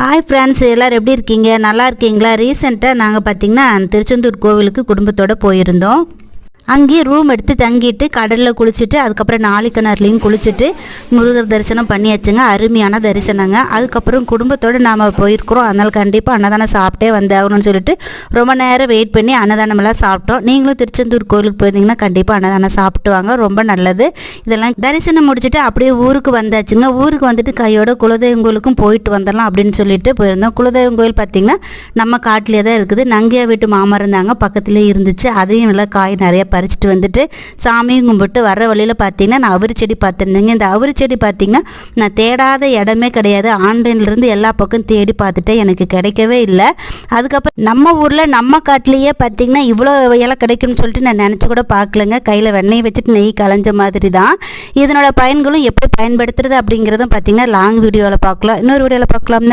Hi friends எல்லோரும் எப்படி இருக்கீங்க? நல்லா இருக்கீங்களா? ரீசெண்டாக நாங்கள் பார்த்தீங்கன்னா திருச்செந்தூர் கோவிலுக்கு குடும்பத்தோடு போயிருந்தோம். அங்கேயே ரூம் எடுத்து தங்கிட்டு கடலில் குளிச்சுட்டு அதுக்கப்புறம் நாளிக்கிணறுலையும் குளிச்சுட்டு முருகர் தரிசனம் பண்ணியாச்சுங்க. அருமையான தரிசனங்க. அதுக்கப்புறம் குடும்பத்தோடு நாம் போயிருக்கிறோம். அதனால் கண்டிப்பாக அன்னதானம் சாப்பிட்டே வந்தாகணும்னு சொல்லிட்டு ரொம்ப நேரம் வெயிட் பண்ணி அன்னதானமெல்லாம் சாப்பிட்டோம். நீங்களும் திருச்செந்தூர் கோயிலுக்கு போயிருந்தீங்கன்னா கண்டிப்பாக அன்னதானம் சாப்பிட்டு வாங்க. ரொம்ப நல்லது. இதெல்லாம் தரிசனம் முடிச்சுட்டு அப்படியே ஊருக்கு வந்தாச்சுங்க. ஊருக்கு வந்துட்டு கையோட குலதெய்வம் கோயிலுக்கும் போயிட்டு வந்துடலாம் அப்படின்னு சொல்லிட்டு போயிருந்தோம். குலதெய்வம் கோயில் பார்த்திங்கன்னா நம்ம காட்டிலே தான் இருக்குது. நங்கையா வீட்டு மாமா இருந்தாங்க. பக்கத்துலேயே இருந்துச்சு. அதையும் நல்லா காய் நிறைய பறிச்சுட்டு வந்துட்டு சாமியும் கும்பிட்டு வர்ற வழியில் பார்த்தீங்கன்னா நான் அவரி செடி பார்த்துருந்தேங்க. இந்த அவரி செடி பார்த்தீங்கன்னா நான் தேடாத இடமே கிடையாது. ஆன்லைன்லேருந்து எல்லா பக்கம் தேடி பார்த்துட்டேன். எனக்கு கிடைக்கவே இல்லை. அதுக்கப்புறம் நம்ம ஊரில் நம்ம காட்டிலேயே பார்த்தீங்கன்னா இவ்வளோ இலை கிடைக்கும்னு சொல்லிட்டு நான் நினச்சி கூட பார்க்கலங்க. கையில் வெண்ணெய் வச்சுட்டு நெய் களைஞ்ச மாதிரி தான் இதனோட பயன்களும் எப்படி பயன்படுத்துறது அப்படிங்கிறதும் பார்த்தீங்கன்னா லாங் வீடியோவில் பார்க்கலாம். இன்னொரு வீடியோவில் பார்க்கலாம்.